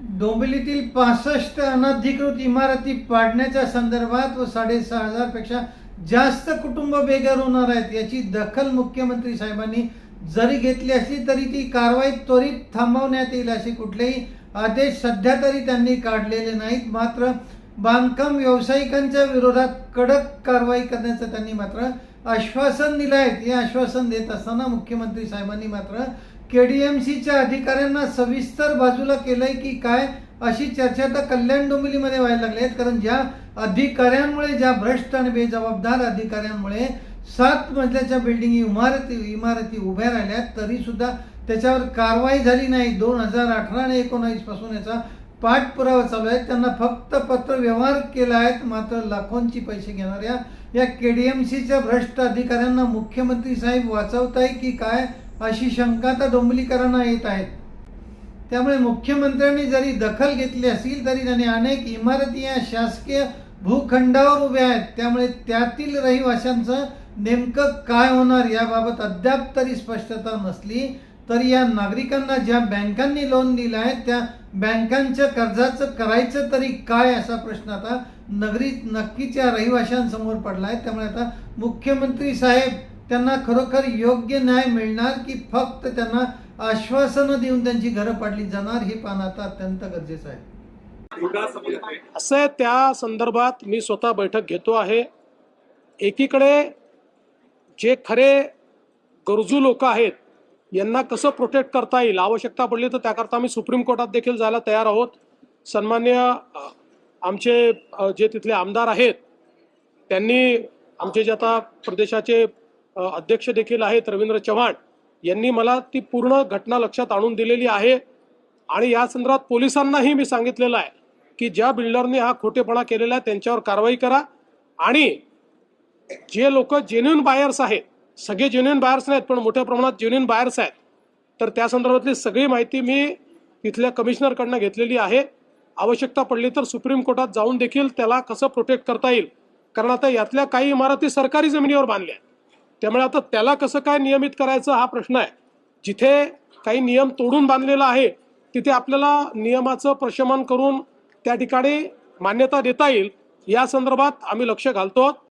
डोंबिवलीतील पासष्ट अनधिकृत इमारती पाडण्याच्या संदर्भात व साडेसहा हजारपेक्षा जास्त कुटुंब बेघर होणार आहेत याची दखल मुख्यमंत्री साहेबांनी जरी घेतली असली तरी ती कारवाई त्वरित थांबवण्यात येईल असे कुठलेही आदेश सध्या तरी त्यांनी काढलेले नाहीत. मात्र बांधकाम व्यावसायिकांच्या विरोधात कडक कारवाई करण्याचं त्यांनी मात्र आश्वासन दिलं आहे हे आश्वासन देत असताना मुख्यमंत्री साहेबांनी मात्र के डी एम सीच्या अधिकाऱ्यांना सविस्तर बाजूला केलंय की काय अशी चर्चा आता कल्याण डोंबिवलीमध्ये व्हायला लागली आहेत कारण ज्या अधिकाऱ्यांमुळे ज्या भ्रष्ट आणि बेजबाबदार अधिकाऱ्यांमुळे सात मजल्याच्या बिल्डिंग इमारती इमारती उभ्या राहिल्या तरी सुद्धा त्याच्यावर कारवाई झाली नाही. दोन हजार अठरा आणि एकोणावीसपासून याचा पाठपुरावा चालू आहे. त्यांना फक्त पत्र व्यवहार केला आहेत. मात्र लाखोंची पैसे घेणाऱ्या या के डी एम सीच्या भ्रष्ट अधिकाऱ्यांना मुख्यमंत्री साहेब वाचवताय की काय? अशी शंका आता डोंबलीकरांना येत आहेत. त्यामुळे मुख्यमंत्र्यांनी जरी दखल घेतली असेल तरी त्यांनी अनेक इमारती या शासकीय भूखंडावर उभ्या आहेत. त्यामुळे त्यातील रहिवाशांचं नेमकं काय होणार याबाबत अद्याप तरी स्पष्टता नसली तरी या नागरिकांना ज्या बँकांनी लोन दिलं आहे त्या बँकांच्या कर्जाचं करायचं तरी काय असा प्रश्न आता नगरी नक्कीच या रहिवाशांसमोर पडला आहे. त्यामुळे आता मुख्यमंत्री साहेब त्यांना खरोखर योग्य न्याय मिळणार की फक्त त्यांना आश्वासनं देऊन त्यांची घरं पाडली जाणार हे पाहणं आता अत्यंत गरजेचं आहे. असं आहे, त्या संदर्भात मी स्वतः बैठक घेतो आहे. एकीकडे जे खरे गरजू लोक आहेत यांना कसं प्रोटेक्ट करता येईल आवश्यकता पडली तर त्याकरता आम्ही सुप्रीम कोर्टात देखील जायला तयार आहोत. सन्मान्य आमचे जे तिथले आमदार आहेत त्यांनी आमचे जे आता प्रदेशाचे अध्यक्ष देखील आहेत रवींद्र चव्हाण. यांनी मला ती पूर्ण घटना लक्षात आणून दिलेली आहे. आणि या संदर्भात पोलिसांनाही मी सांगितलेलं आहे की ज्या बिल्डरने हा खोटेपणा केलेला आहे त्यांच्यावर कारवाई करा. आणि जे लोक जेन्युन बायर्स आहेत सगळे जेन्युन बायर्स नाहीत पण मोठ्या प्रमाणात जेन्युन बायर्स आहेत तर त्या संदर्भातली सगळी माहिती मी तिथल्या कमिशनरकडनं घेतलेली आहे. आवश्यकता पडली तर सुप्रीम कोर्टात जाऊन देखील त्याला कसं प्रोटेक्ट करता येईल? कारण आता यातल्या काही इमारती सरकारी जमिनीवर बांधल्या आहेत. त्यामुळे आता त्याला कसं काय नियमित करायचं हा प्रश्न आहे. जिथे काही नियम तोडून बांधलेला आहे तिथे आपल्याला नियमाचं प्रशमन करून त्या ठिकाणी मान्यता देता येईल. या संदर्भात आम्ही लक्ष घालतो.